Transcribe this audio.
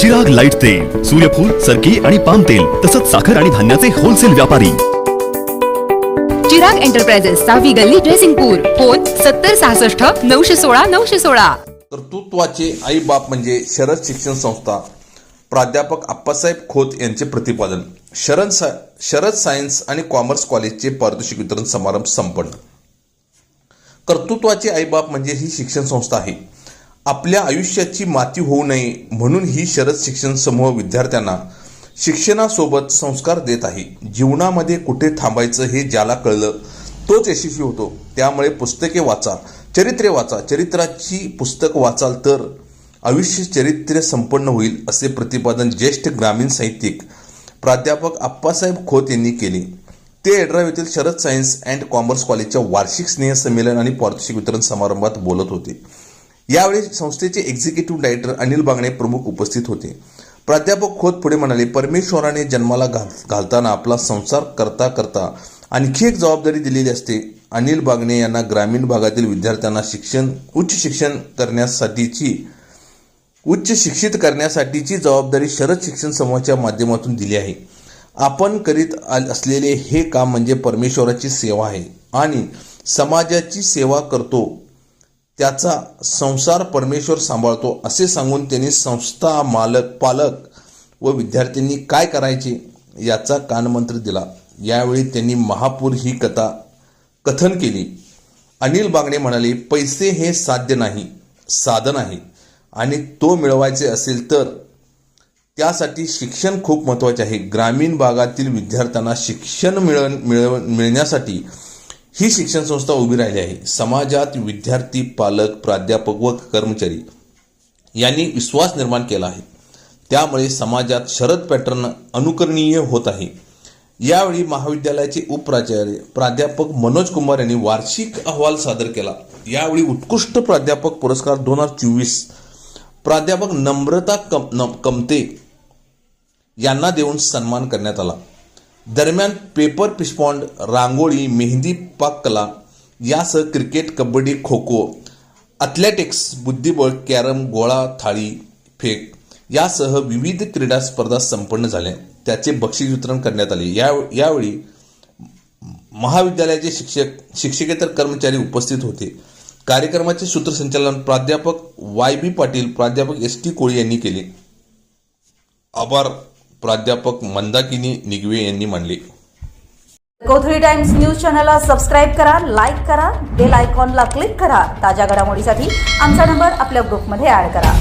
जग लाइट तेल सूर्यफूल सरकी आणि पाम तेल तसंच साखर आणि धान्याचे होलसेल व्यापारी. चिराग एंटरप्राइजेस सहावी गल्ली ड्रेसिंगपूर फोन सत्तर सहासष्ट नऊशे सोळा नऊशे सोळा. कर्तृत्वाचे आई बाप म्हणजे शरद शिक्षण संस्था प्राध्यापक आप्पासाहेब खोत यांचे प्रतिपादन. शरद सा शरद सायन्स आणि कॉमर्स कॉलेजचे पारितोषिक वितरण समारंभ संपन्न. कर्तृत्वाचे आईबाप म्हणजे ही शिक्षण संस्था आहे. आपल्या आयुष्याची माती होऊ नये म्हणून ही शरद शिक्षण समूह विद्यार्थ्यांना शिक्षणासोबत संस्कार देत आहे. जीवनामध्ये कुठे थांबायचं हे ज्याला कळलं तोच यशस्वी होतो. त्यामुळे पुस्तके वाचा चरित्रे वाचा चरित्राची पुस्तक वाचाल तर आयुष्य चरित्र संपन्न होईल असे प्रतिपादन ज्येष्ठ ग्रामीण साहित्यिक प्राध्यापक आप्पासाहेब खोत यांनी केले. ते एड्राव येथील शरद सायन्स अँड कॉमर्स कॉलेजच्या वार्षिक स्नेहसंमेलन आणि पारितोषिक वितरण समारंभात बोलत होते. यावेळी संस्थेचे एक्झिक्युटिव्ह डायरेक्टर अनिल बागणे प्रमुख उपस्थित होते. प्राध्यापक खोत पुढे म्हणाले परमेश्वराने जन्माला घाल घालताना आपला संसार करता करता आणखी एक जबाबदारी दिलेली असते. अनिल बागणे यांना ग्रामीण भागातील विद्यार्थ्यांना शिक्षण उच्च शिक्षण करण्यासाठीची उच्च शिक्षित करण्यासाठीची जबाबदारी शरद शिक्षण समूहाच्या माध्यमातून दिली आहे. आपण करीत असलेले हे काम म्हणजे परमेश्वराची सेवा आहे आणि समाजाची सेवा करतो. त्याचा संसार परमेश्वर सांभाळतो असे सांगून त्यांनी संस्था मालक पालक व विद्यार्थ्यांनी काय करायचे याचा कानमंत्र दिला. यावेळी त्यांनी महापूर ही कथा कथन केली. अनिल बागडे म्हणाले पैसे हे साध्य नाही साधन आहे आणि तो मिळवायचे असेल तर त्यासाठी शिक्षण खूप महत्त्वाचे आहे. ग्रामीण भागातील विद्यार्थ्यांना शिक्षण मिळ मिळव मिळण्यासाठी ही शिक्षण संस्था उभी राहिली आहे. समाजात विद्यार्थी पालक प्राध्यापक व कर्मचारी यांनी विश्वास निर्माण केला आहे. त्यामुळे समाजात शरद पॅटर्न अनुकरणीय होत आहे. यावेळी महाविद्यालयाचे उपप्राचार्य प्राध्यापक मनोज कुमार यांनी वार्षिक अहवाल सादर केला. यावेळी उत्कृष्ट प्राध्यापक पुरस्कार दोन हजार चोवीस प्राध्यापक नम्रता कम कमते यांना देऊन सन्मान करण्यात आला. दरम्यान पेपर पिशपॉन्ड रांगोळी मेहंदी पाककला यासह क्रिकेट कबड्डी खो खो अथलेटिक्स बुद्धिबळ कॅरम गोळा थाळी फेक यासह विविध क्रीडा स्पर्धा संपन्न झाल्या. त्याचे बक्षीस वितरण करण्यात आले. या यावेळी महाविद्यालयाचे शिक्षक शिक्षकेतर कर्मचारी उपस्थित होते. कार्यक्रमाचे सूत्रसंचालन प्राध्यापक वाय बी पाटील प्राध्यापक एस टी कोळी यांनी केले. आभार. प्राध्यापक मंदाकिनी निगवे यांनी मानले कोथळी टाइम्स न्यूज चॅनलला सबस्क्राईब करा लाईक करा बेल आयकॉनला क्लिक करा. ताज्या घडामोडीसाठी आमचा नंबर आपल्या ग्रुपमध्ये ऍड करा.